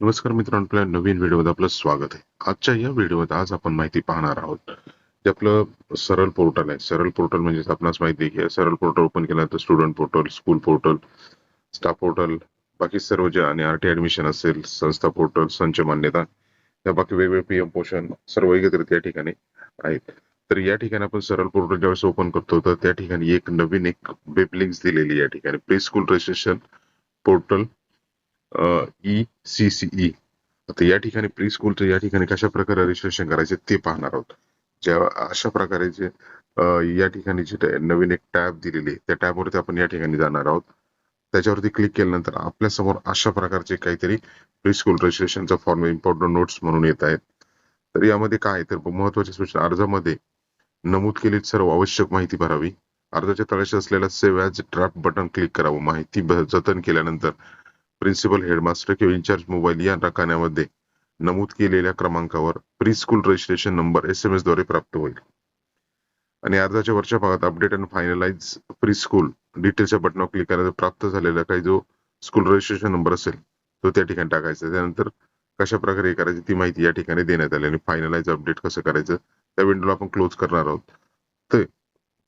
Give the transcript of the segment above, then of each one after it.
नमस्कार मित्रांनो आपल्या नवीन व्हिडिओमध्ये आपलं स्वागत आहे. आजच्या या व्हिडिओत आज आपण माहिती पाहणार आहोत जे आपलं सरळ पोर्टल आहे. सरळ पोर्टल म्हणजे आपणास माहिती आहे की सरळ पोर्टल ओपन केल्यानंतर student portal school portal staff portal बाकी सर्व जे आणि आरटी ऍडमिशन असेल संस्था पोर्टल संच मान्यता या बाकी वेगवेगळे पीएम पोषण सर्व एकत्रित या ठिकाणी आहेत. तर या ठिकाणी आपण सरळ पोर्टल ज्यावेळेस ओपन करतो तर त्या ठिकाणी एक नवीन एक वेब लिंक्स दिलेली या ठिकाणी. Pre school registration portal E C C E. आता या ठिकाणी प्री स्कूलचं या ठिकाणी कशा प्रकारे रजिस्ट्रेशन करायचे ते पाहणार आहोत. ज्या अशा प्रकारे जे या ठिकाणी जे नवीन एक टॅब दिलेली आहे त्या टॅबवरती आपण या ठिकाणी जाणार आहोत. त्याच्यावरती क्लिक केल्यानंतर आपल्यासमोर अशा प्रकारचे काहीतरी प्री स्कूल रजिस्ट्रेशनचा फॉर्म इम्पॉर्टंट नोट्स म्हणून येत आहेत. तर यामध्ये काय आहे? तर महत्वाची सूचना. अर्जामध्ये नमूद केलेली सर्व आवश्यक माहिती भरावी. अर्जाच्या तळाशी असलेल्या save as draft button click करावं. माहिती जतन केल्यानंतर प्रिन्सिपल हेडमास्टर किंवा इन्चार्ज मोबाईल या रकान्यामध्ये नमूद केलेल्या क्रमांकावर pre school registration number S M एसद्वारे प्राप्त होईल. आणि अर्जाच्या वरच्या भागात update and finalise pre school डिटेलच्या बटनावर क्लिक करायचं. प्राप्त झालेला काही जो स्कूल रजिस्ट्रेशन नंबर असेल तो त्या ठिकाणी टाकायचा त्यानंतर कशा प्रकारे करायची ती माहिती या ठिकाणी देण्यात आली आणि फायनलाइज अपडेट कसं करायचं त्या विंडोला आपण क्लोज करणार आहोत. तर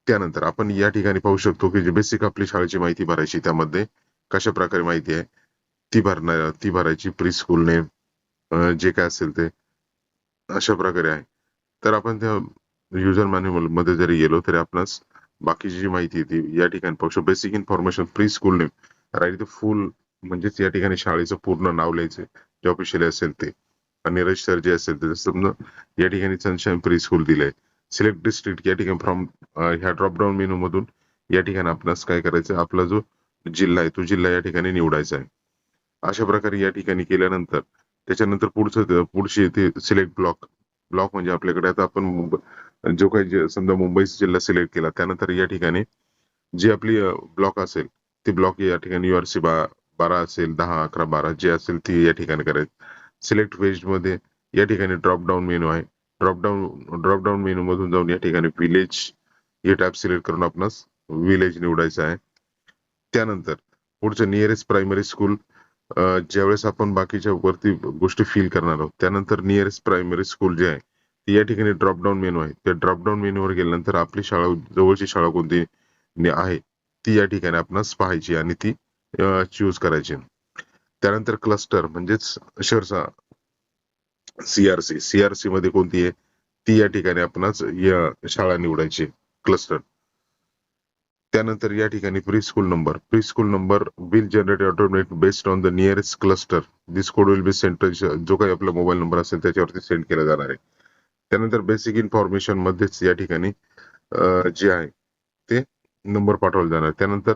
त्यानंतर आपण या ठिकाणी पाहू शकतो की जी बेसिक आपली शाळेची माहिती भरायची त्यामध्ये कशा प्रकारे माहिती आहे ती भरणार ती भरायची प्री स्कूल नेम जे काय असेल ते. अशा प्रकारे आहे. तर आपण त्या युजर मॅन्युअलमध्ये जरी गेलो तरी आपणास बाकीची जी माहिती येते या ठिकाणी पाहू शकतो. Basic information pre school name write the full म्हणजेच या ठिकाणी शाळेचं पूर्ण नाव लिहायचं जे ऑफिशियली असेल ते. आणि रजिस्टर जे असेल ते. समजा या ठिकाणी सनशाईन प्री स्कूल दिलंय. सिलेक्ट डिस्ट्रिक्ट या ठिकाणी फ्रॉम ह्या ड्रॉपडाऊन मेनू मधून या ठिकाणी आपणास काय करायचं आपला जो जिल्हा आहे तो जिल्हा या ठिकाणी निवडायचा आहे. अशा प्रकारे या ठिकाणी केल्यानंतर त्याच्यानंतर पुढचं पुढचे येते सिलेक्ट ब्लॉक ब्लॉक म्हणजे आपल्याकडे आता आपण जो काही समजा मुंबई जिल्हा सिलेक्ट केला त्यानंतर या ठिकाणी जी आपली ब्लॉक असेल ती ब्लॉक या ठिकाणी युआरसी बारा असेल दहा अकरा बारा जे असेल ती या ठिकाणी करायची. सिलेक्ट वेजमध्ये या ठिकाणी ड्रॉप डाऊन मेनू आहे. Drop down drop down menu मधून जाऊन या ठिकाणी विलेज हे टॅप सिलेक्ट करून आपणास विलेज निवडायचं आहे. त्यानंतर पुढचं नियरेस्ट प्रायमरी स्कूल ज्यावेळेस आपण बाकीच्या वरती गोष्टी फील करणार आहोत त्यानंतर नियरेस्ट प्रायमरी स्कूल जे आहे ती या ठिकाणी ड्रॉपडाऊन मेनू आहे. त्या ड्रॉपडाऊन मेनूवर गेल्यानंतर आपली शाळा जवळची शाळा कोणती आहे ती या ठिकाणी आपणास पाहायची आणि ती चूज करायची. त्यानंतर क्लस्टर म्हणजेच शहरचा सीआरसी सीआरसी मध्ये कोणती आहे? ती या ठिकाणी आपणास या शाळा निवडायची क्लस्टर त्यानंतर या ठिकाणी pre school number pre school number will generate automatic based on the nearest cluster this code will be central जो काही आपला मोबाईल नंबर असेल त्याच्यावरती सेंड केला जाणार आहे. त्यानंतर बेसिक इन्फॉर्मेशन मध्येच या ठिकाणी जे आहे ते नंबर पाठवला जाणार. त्यानंतर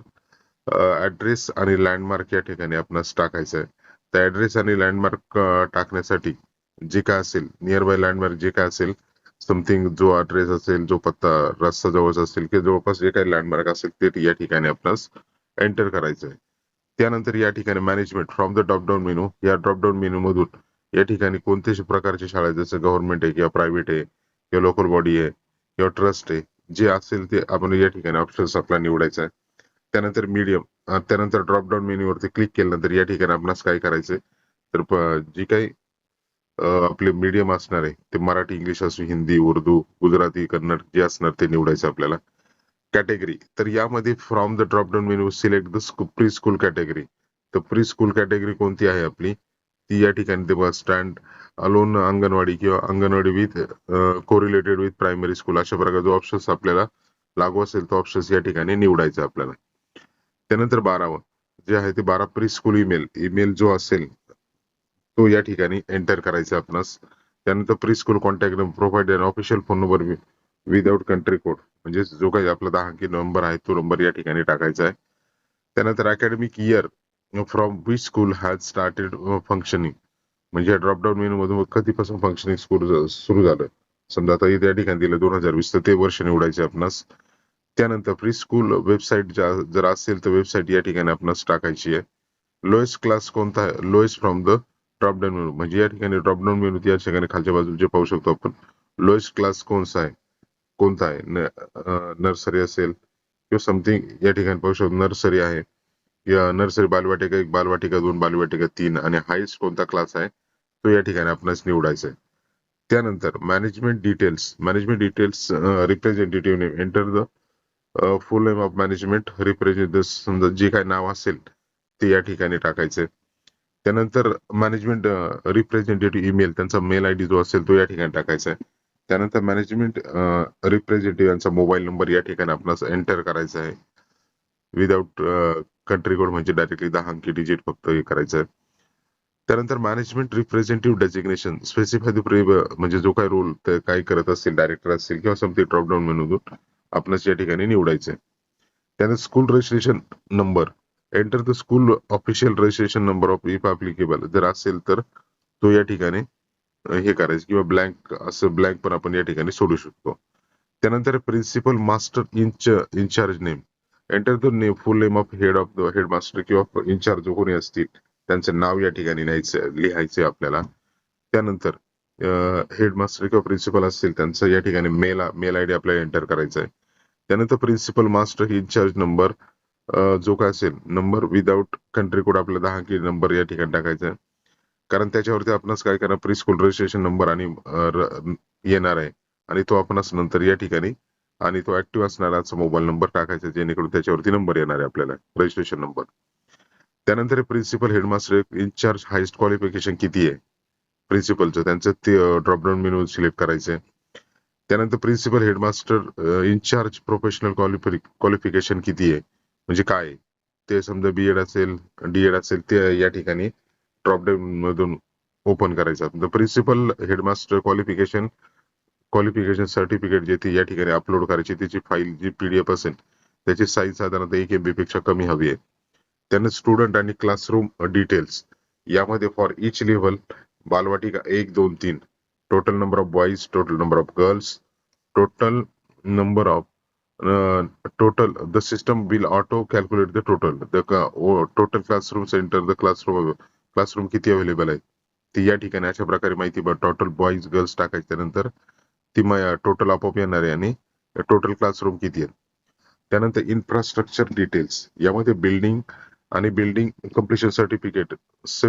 ऍड्रेस आणि लँडमार्क या ठिकाणी आपणास टाकायचं आहे. त्या ऍड्रेस आणि लँडमार्क टाकण्यासाठी जे काय असेल नियर बाय लँडमार्क जे काय असेल समथिंग जो ऍड्रेस असेल जो पत्ता रस्ता जवळचा असेल किंवा जवळपास जे काही लँडमार्क असेल ते या ठिकाणी आपणास एंटर करायचं आहे. त्यानंतर या ठिकाणी management from the dropdown menu या ड्रॉपडाऊन मेनू मधून या ठिकाणी कोणत्याही प्रकारची शाळा जसं गव्हर्नमेंट आहे किंवा प्रायव्हेट आहे किंवा लोकल बॉडी आहे किंवा ट्रस्ट आहे जे असेल ते आपण या ठिकाणी ऑप्शन्स आपला निवडायचा आहे. त्यानंतर मीडियम त्यानंतर ड्रॉपडाऊन मेन्यूवरती क्लिक केल्यानंतर या ठिकाणी आपणास काय करायचंय? तर जी काही आपले मीडियम असणार आहे ते मराठी इंग्लिश असू हिंदी उर्दू गुजराती कन्नड जे असणार ते निवडायचं आपल्याला. कॅटेगरी तर यामध्ये from the dropdown menu select the pre school category तर प्री स्कूल कॅटेगरी कोणती आहे आपली? ती या ठिकाणी ते बस स्टँड अलोन अंगणवाडी किंवा anganwadi with correlated with primary school अशा प्रकारचे ऑप्शन्स आपल्याला लागू असेल तो ऑप्शन्स या ठिकाणी निवडायचा आपल्याला. त्यानंतर बारावं. जे आहे ते बारा प्री स्कूल ईमेल ईमेल जो असेल तो या ठिकाणी एंटर करायचा आपणास. त्यानंतर pre school contact provide official phone number without country code म्हणजे जो काही आपला दहा अंकी नंबर आहे तो नंबर या ठिकाणी टाकायचा आहे. त्यानंतर academic year from which school has started functioning म्हणजे ड्रॉपडाऊन मेनू मधून कधीपासून फंक्शनिंग स्कूल सुरू झालं? समजा आता या ठिकाणी दिलं दोन हजार वीस तर ते वर्ष निवडायचे आपणास. त्यानंतर प्री स्कूल वेबसाईट जर असेल तर वेबसाईट या ठिकाणी आपणास टाकायची आहे. लोएस्ट क्लास कोणता? आहे lowest from the dropdown menu म्हणजे या ठिकाणी ड्रॉपडाऊन मेनू या ठिकाणी खालच्या बाजूला जे पाहू शकतो आपण लोएस्ट क्लास कोणता आहे? कोणता आहे? नर्सरी असेल किंवा समथिंग या ठिकाणी पाहू शकतो. नर्सरी आहे. या नर्सरी बालवाटिका एक बालवाटिका दोन बालवाटिका तीन आणि हायस्ट कोणता क्लास आहे? तो या ठिकाणी आपणास निवडायचा आहे. त्यानंतर management details management details representative name enter the full name of management represent समजा जे काय नाव असेल ते या ठिकाणी टाकायचं. त्यानंतर मॅनेजमेंट रिप्रेझेंटेटिव्ह ईमेल त्यांचा मेल आयडी जो असेल तो या ठिकाणी टाकायचा आहे. त्यानंतर मॅनेजमेंट रिप्रेझेंटेटिव्ह यांचा मोबाईल नंबर या ठिकाणी आपणास एंटर करायचा आहे. विदाउट कंट्री कोड म्हणजे डायरेक्टली दहा अंकी डिजिट फक्त हे करायचं आहे. त्यानंतर मॅनेजमेंट रिप्रेझेंटेटिव्ह डेजिग्नेशन स्पेसिफाय म्हणजे जो काय रोल काय करत असेल डायरेक्टर असेल किंवा समथिंग ड्रॉपडाऊन मेनूतून आपणास या ठिकाणी निवडायचं आहे. त्यानंतर school registration number enter the school official registration number of if applicable जर असेल तर तो या ठिकाणी हे करायचं किंवा ब्लँक असं ब्लँक पण आपण या ठिकाणी सोडू शकतो. त्यानंतर principal master inch incharge name enter the name full name of head of the headmaster किंवा इन्चार्ज कोणी असतील त्यांचं नाव या ठिकाणी न्यायचं लिहायचं आपल्याला. त्यानंतर हेडमास्टर किंवा प्रिन्सिपल असतील त्यांचं या ठिकाणी मेल मेल आयडी आपल्याला एंटर करायचा आहे. त्यानंतर प्रिन्सिपल मास्टर इन्चार्ज नंबर जो काय असेल नंबर विदाउट कंट्री कोड आपल्याला दहा अंकी नंबर या ठिकाणी टाकायचा आहे. कारण त्याच्यावरती आपणास काय करणार प्री स्कूल रजिस्ट्रेशन नंबर आणि येणार आहे. आणि तो आपणास नंतर या ठिकाणी आणि तो ऍक्टिव्ह असणारा मोबाईल नंबर टाकायचा जेणेकरून त्याच्यावरती नंबर येणार आहे आपल्याला रजिस्ट्रेशन नंबर त्यानंतर principal headmaster incharge highest qualification किती आहे? प्रिन्सिपलचं त्यांचं ते ड्रॉपडाऊन मेनू सिलेक्ट करायचंय. त्यानंतर principal headmaster incharge professional qualification किती आहे? म्हणजे काय? ते समजा बीएड असेल डीएड असेल ते या ठिकाणी ड्रॉपडाऊन मधून ओपन करायचं. Principal headmaster qualification qualification certificate जे ते या ठिकाणी अपलोड करायची त्याची फाईल जी पीडीएफ असेल त्याची साईज साधारणतः एक एमबी पेक्षा कमी हवी आहे. त्यांना स्टुडंट आणि क्लासरूम डिटेल्स यामध्ये फॉर इच लेव्हल बालवाटिका एक दोन तीन total number of boys total number of girls total number of total the system will auto calculate the total the total classroom centre the classroom classroom किती available आहे? ती या ठिकाणी अशा प्रकारे माहिती टोटल बॉईज गर्ल्स टाकायच्या नंतर ती टोटल आपोआप येणार आहे आणि टोटल क्लासरूम किती आहेत त्यानंतर इन्फ्रास्ट्रक्चर डिटेल्स यामध्ये बिल्डिंग आणि building completion certificate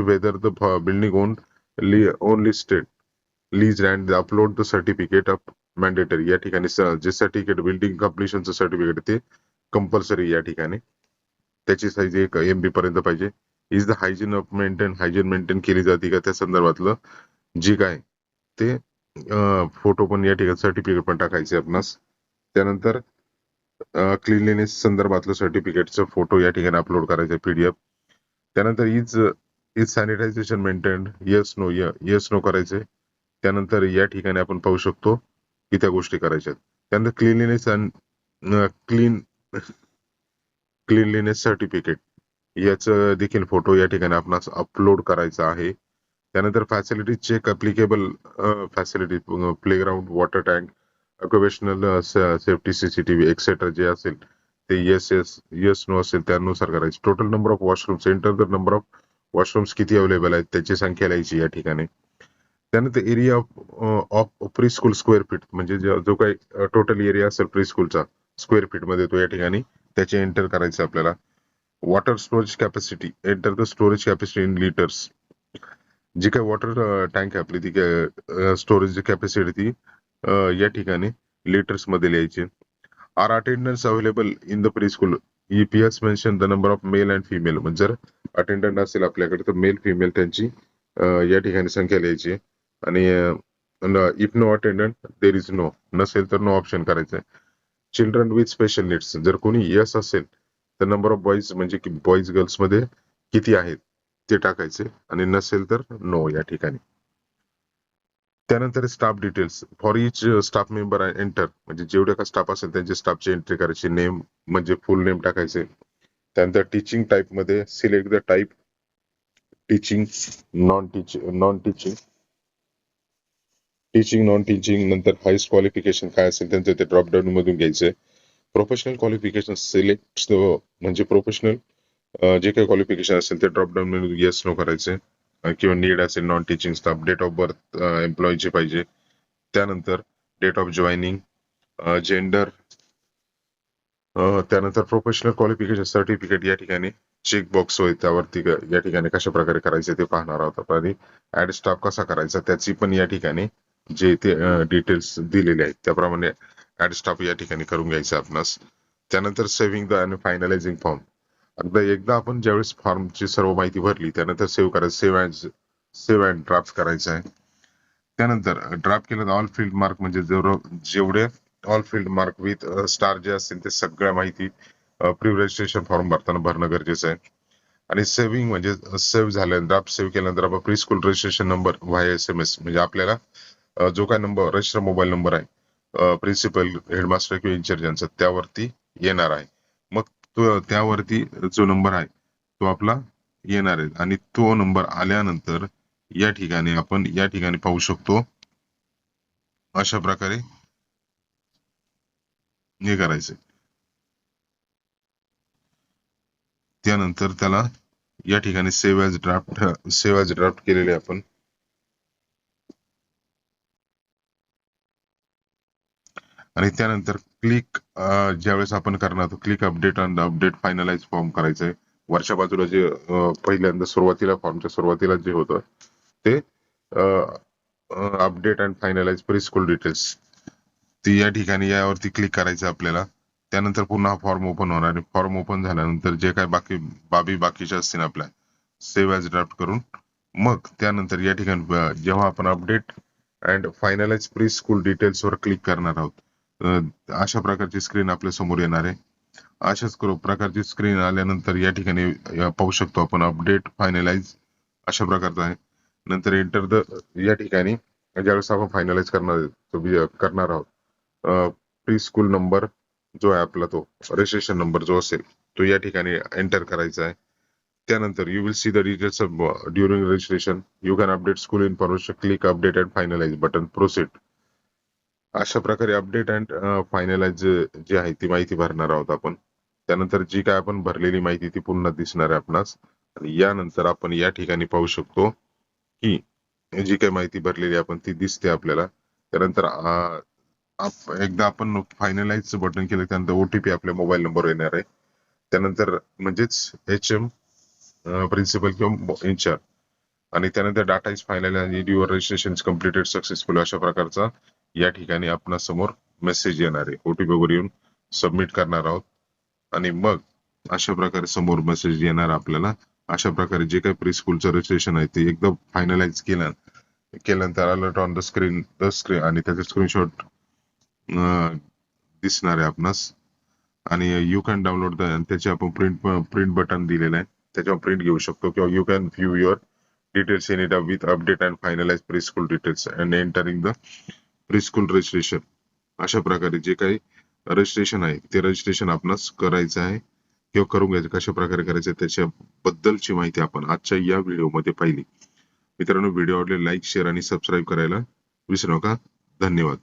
whether the building own own listed lease and upload the certificate of mandatory या ठिकाणी जे सर्टिफिकेट बिल्डिंग कम्प्लिशनचं सर्टिफिकेट ते कंपल्सरी या ठिकाणी. त्याची साईज एक एमबी पर्यंत पाहिजे. Is the hygiene of maintain hygiene maintain केली जाते का? त्या संदर्भातलं जे काय ते फोटो पण या ठिकाणी सर्टिफिकेट पण टाकायचे आपणास. त्यानंतर क्लिनलीनेस संदर्भातलं सर्टिफिकेटचं फोटो या ठिकाणी अपलोड करायचं पीडीएफ त्यानंतर is is sanitisation maintain yes no yes no करायचे. त्यानंतर या ठिकाणी आपण पाहू शकतो की त्या गोष्टी करायच्या त्यानंतर cleanliness and clean cleanliness certificate याच देखील फोटो या ठिकाणी आपणास अपलोड करायचा आहे. त्यानंतर facility check applicable facility playground water tank occupational safety CCTV etcetera जे असेल ते येस येस येस नो असेल त्यानुसार करायचे. Total number of washrooms enter the number of washrooms किती अवेलेबल आहेत त्याची संख्या लिहायची या ठिकाणी. त्यानंतर area of of pre school square feet म्हणजे जो काही टोटल एरिया असेल प्री स्कूलचा स्क्वेअर फीटमध्ये तो या ठिकाणी त्याचे एंटर करायचं आपल्याला. Water storage capacity enter the storage capacity in litres जी काही वॉटर टँक आहे आपली ती स्टोरेज कॅपॅसिटी ती या ठिकाणी लिटर्समध्ये लिहायची are attendance available in the pre school EPS mention the number of male and female म्हणजे जर अटेंडंट असेल आपल्याकडे तर मेल फिमेल त्यांची या ठिकाणी संख्या लिहायची आणि if no attendant there is no नसेल तर नो ऑप्शन करायचं चिल्ड्रन विथ स्पेशल नीड्स जर कोणी यस असेल तर नंबर ऑफ बॉईज म्हणजे की बॉईज गर्ल्समध्ये किती आहेत ते टाकायचे. आणि नसेल तर नो या ठिकाणी. त्यानंतर staff details for each staff member enter म्हणजे जेवढे का स्टाफ असेल त्यांचे स्टाफची एंट्री करायची. नेम म्हणजे फुल नेम टाकायचे. त्यानंतर टीचिंग टाईपमध्ये select the type teaching non teaching non teaching teaching non teaching नंतर हायस्ट क्वालिफिकेशन काय असेल त्यांचं ते ड्रॉप डाऊन मधून घ्यायचंय प्रोफेशनल क्वालिफिकेशन सिलेक्ट म्हणजे प्रोफेशनल जे काही क्वालिफिकेशन असेल ते ड्रॉपडाऊन मधून येस नो करायचे. किंवा नीड असेल non teaching staff date of birth एम्प्लॉईचे पाहिजे. त्यानंतर डेट ऑफ जॉईनिंग जेंडर त्यानंतर प्रोफेशनल क्वालिफिकेशन सर्टिफिकेट या ठिकाणी चेक बॉक्स होय त्यावरती या ठिकाणी कशा प्रकारे करायचे ते पाहणार आहोत आपण. आणि ऍड स्टाफ कसा करायचा त्याची पण या ठिकाणी जे ते डिटेल्स दिलेले आहेत. त्याप्रमाणे ऍड स्टाफ या ठिकाणी करून घ्यायचं आपणास. त्यानंतर सेव्हिंग द आणि फायनलायझिंग फॉर्म एकदा एकदा आपण ज्यावेळेस फॉर्मची सर्व माहिती भरली त्यानंतर सेव्ह करायचं save and save and draft करायचं आहे. त्यानंतर ड्राफ्ट केलं ऑल फील्ड मार्क म्हणजे जेवढे all field mark with star जे असतील ते सगळ्या माहिती प्री रजिस्ट्रेशन फॉर्म भरताना भरणं गरजेचं आहे. आणि सेव्हिंग म्हणजे सेव्ह झाल्यानंतर ड्राफ्ट सेव्ह केल्यानंतर आपण pre school registration number via S M S म्हणजे आपल्याला जो काय नंबर रजिस्टर मोबाईल नंबर आहे प्रिन्सिपल हेडमास्टर किंवा इन्चार्ज यांचा त्यावरती येणार आहे. मग तो त्यावरती जो नंबर आहे तो आपला येणार आहे. आणि तो नंबर आल्यानंतर या ठिकाणी आपण या ठिकाणी पाहू शकतो अशा प्रकारे हे करायचे त्यानंतर त्याला या ठिकाणी save as draft save as draft केलेले आपण आणि त्यानंतर क्लिक ज्यावेळेस आपण करणार तो click update and update finalise form करायचंय. वरच्या बाजूला जे पहिल्यांदा सुरुवातीला फॉर्मच्या सुरुवातीला जे होतं ते update and finalise pre school details ती या ठिकाणी यावरती क्लिक करायचं आपल्याला. त्यानंतर पुन्हा फॉर्म ओपन होणार आणि फॉर्म ओपन झाल्यानंतर जे काय बाकी बाबी बाकीच्या असतील आपल्या सेव्ह ॲज ड्राफ्ट करून मग त्यानंतर या ठिकाणी जेव्हा आपण update and finalise pre school details वर क्लिक करणार आहोत अशा प्रकारची स्क्रीन आपल्यासमोर येणार आहे. अशाच प्रकारची स्क्रीन आल्यानंतर या ठिकाणी पाहू शकतो आपण अपडेट फायनलाइज अशा प्रकारचा आहे. नंतर एंटर द या ठिकाणी ज्यावेळेस आपण फायनलाइज करणार करणार आहोत. प्री स्कूल नंबर जो आहे आपला तो रजिस्ट्रेशन नंबर जो असेल तो या ठिकाणी एंटर करायचा आहे. त्यानंतर you will see the details during registration you can update school information click update and finalise button proceed अशा प्रकारे अपडेट अँड फायनलाइज जी आहे ती माहिती भरणार आहोत आपण. त्यानंतर जी काय आपण भरलेली माहिती ती पुन्हा दिसणार आहे आपणास. आणि यानंतर आपण या ठिकाणी पाहू शकतो की जी काही माहिती भरलेली आपण ती दिसते आपल्याला. त्यानंतर आप- एकदा आपण फायनलाइज बटन केलं त्यानंतर ओटीपी आपल्या मोबाईल नंबर येणार आहे. त्यानंतर म्हणजेच एच एम प्रिन्सिपल किंवा इन्चार्ज आणि त्यानंतर डाटा इज फायनल आणि युअर रजिस्ट्रेशन कम्प्लिटेड सक्सेसफुल अशा प्रकारचा या ठिकाणी आपणा समोर मेसेज येणार आहे. ओटीपी वर येऊन सबमिट करणार आहोत. आणि मग अशा प्रकारे समोर मेसेज येणार आपल्याला. अशा प्रकारे जे काही प्री स्कूलचं रजिस्ट्रेशन आहे ते एकदम फायनलाइज केलं केल्यानंतर alert on the screen the screen आणि त्याचे स्क्रीनशॉट दिसणार आहे आपणास. आणि यू कॅन डाउनलोड द त्याचे आपण प्रिंट प्रिंट बटन दिलेलं आहे. त्याच्यावर प्रिंट घेऊ शकतो किंवा you can view your details in it with update and finalise pre school details and entering the pre school registration अशा प्रकारे जे काही रजिस्ट्रेशन आहे ते रजिस्ट्रेशन आपणास करायचं आहे. किंवा करून घ्यायचं कशा प्रकारे करायचं त्याच्याबद्दलची माहिती आपण आजच्या या व्हिडिओमध्ये पाहिली. मित्रांनो व्हिडिओ आवडले लाईक शेअर आणि सबस्क्राईब करायला विसरू नका. धन्यवाद.